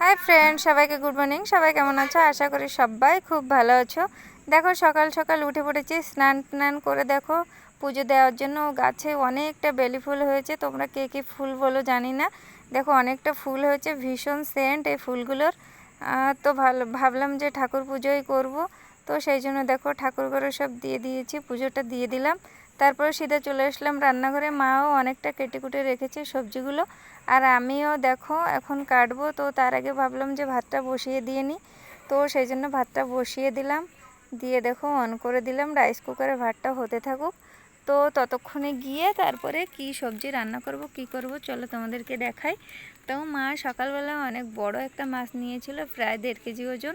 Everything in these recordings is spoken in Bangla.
হাই ফ্রেন্ড সবাইকে গুড মর্নিং সবাই কেমন আছো? আশা করি সবাই খুব ভালো আছো। দেখো, সকাল সকাল উঠে পড়েছি। স্নান টান করে দেখো, পুজো দেওয়ার জন্য গাছে অনেকটা বেলি ফুল হয়েছে। তোমরা কে কী ফুল বলো জানি না। দেখো, অনেকটা ফুল হয়েছে। ভীষণ সেন্ট এই ফুলগুলোর। তো ভালো, ভাবলাম যে ঠাকুর পুজোই করব। তো সেই জন্য দেখো ঠাকুর ঘরে সব দিয়ে দিয়েছি। পুজোটা দিয়ে দিলাম। তারপরে সিধা চলে আসলাম রান্নাঘরে। মাও অনেকটা কেটে কুটে রেখেছে সবজিগুলো। আর আমিও দেখো, এখন কাটবো। তো তার আগে ভাবলাম যে ভাতটা বসিয়ে দিয়ে নিই। তো সেই জন্য ভাতটা বসিয়ে দিলাম। দিয়ে দেখো অন করে দিলাম। রাইস কুকারে ভাতটা হতে থাকুক। তো ততক্ষণে গিয়ে তারপরে কি সবজি রান্না করব, কি করব, চলো তোমাদেরকে দেখাই। তো মা সকালবেলা অনেক বড় একটা মাছ নিয়েছিল, প্রায় দেড় কেজি ওজন।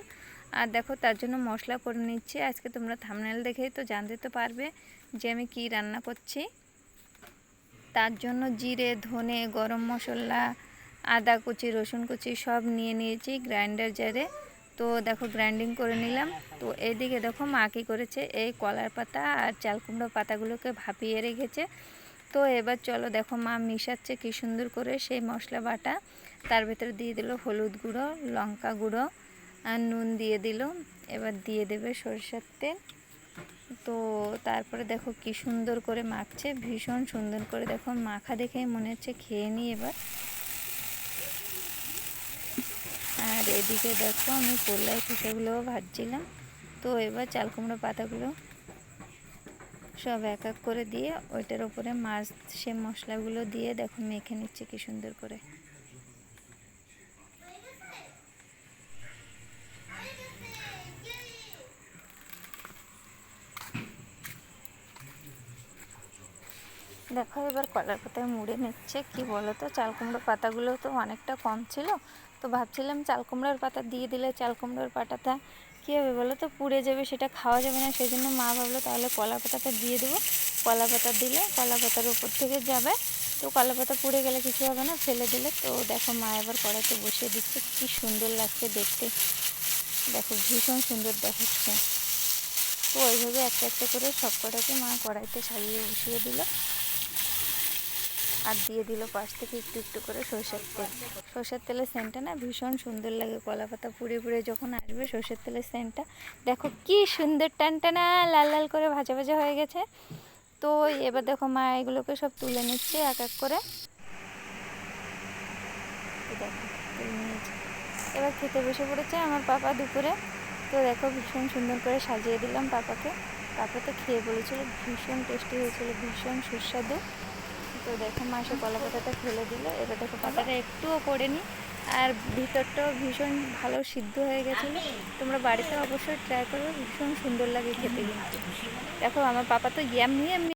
আর দেখো, তার জন্য মশলা করে নিচ্ছি। আজকে তোমরা থামনেল দেখেই তো জানতে তো পারবে যে আমি কি রান্না করছি। তার জন্য জিরে, ধনে, গরম মশলা, আদা কুচি, রসুন কুচি সব নিয়ে নিয়েছি গ্রাইন্ডার জারে। তো দেখো গ্রাইন্ডিং করে নিলাম। তো এইদিকে দেখো, মা কী করেছে, এই কলার পাতা আর চাল কুমড়ো পাতাগুলোকে ভাপিয়ে রেখেছে। তো এবার চলো দেখো, মা মিশাচ্ছে কী সুন্দর করে সেই মশলা বাটা। তার ভেতরে দিয়ে দিল হলুদ গুঁড়ো, লঙ্কা গুঁড়ো আর নুন দিয়ে দিল। এবার দিয়ে দেবে সরষের তেল। তো তারপরে দেখো কি সুন্দর করে মাখছে, ভীষণ সুন্দর করে। দেখো মাখা দেখেই মনে হচ্ছে খেয়ে নিই এবার। আর এদিকে দেখো আমি কলাই খোসাগুলোও ভাজছিলাম। তো এবার চাল কুমড়ো পাতাগুলো সব এক এক করে দিয়ে ওইটার ওপরে মাছ, সে মশলাগুলো দিয়ে দেখো মেখে নিচ্ছে কি সুন্দর করে। দেখো এবার কলার পাতায় মুড়ে নিচ্ছে, কি বলো তো চাল কুমড়োর পাতাগুলো তো অনেকটা কম ছিল। তো ভাবছিলাম চাল কুমড়োর পাতা দিয়ে দিলে চাল কুমড়োর পাতাটা কী হবে বলো তো পুড়ে যাবে, সেটা খাওয়া যাবে না সেই জন্য মা ভাবলো তাহলে কলা পাতাটা দিয়ে দেবো। কলা পাতা দিলে কলা পাতার উপর থেকে যাবে। তো কলা পাতা পুড়ে গেলে কিছু হবে না, ফেলে দিলে। তো দেখো মা এবার কড়াইতে বসিয়ে দিচ্ছে, কি সুন্দর লাগছে দেখতে। দেখো ভীষণ সুন্দর দেখাচ্ছে। তো ওইভাবে একটা একটা করে সব কটাকে মা কড়াইতে সাজিয়ে বসিয়ে দিল। আর দিয়ে দিল পাশ থেকে একটু একটু করে সর্ষের তেল। সর্ষের তেলের সেন্টটা না ভীষণ সুন্দর লাগে, কলা পাতা পুড়ে পুড়ে যখন আসবে সর্ষের তেলের সেন্টটা। দেখো কি সুন্দর টানটানা লাল লাল করে ভাজা ভাজা হয়ে গেছে। তো এবার দেখো মা এগুলোকে সব তুলে নিচ্ছে এক এক করে। এবার খেতে বসে পড়েছে আমার পাপা দুপুরে। তো দেখো ভীষণ সুন্দর করে সাজিয়ে দিলাম পাপাকে। পাপা তো খেয়ে বলেছিল ভীষণ টেস্টি হয়েছিল, ভীষণ সুস্বাদু। তো দেখো মাসে কলা পাতাটা ফেলে দিল। এবার দেখো পাতাটা একটুও পড়েনি আর ভিতরটাও ভীষণ ভালো সিদ্ধ হয়ে গেছিল। তোমরা বাড়িতে অবশ্যই ট্রাই করবে ভীষণ সুন্দর লাগে খেতে কিন্তু। দেখো আমার পাপা তো গ্যাম নিয়ে এমনি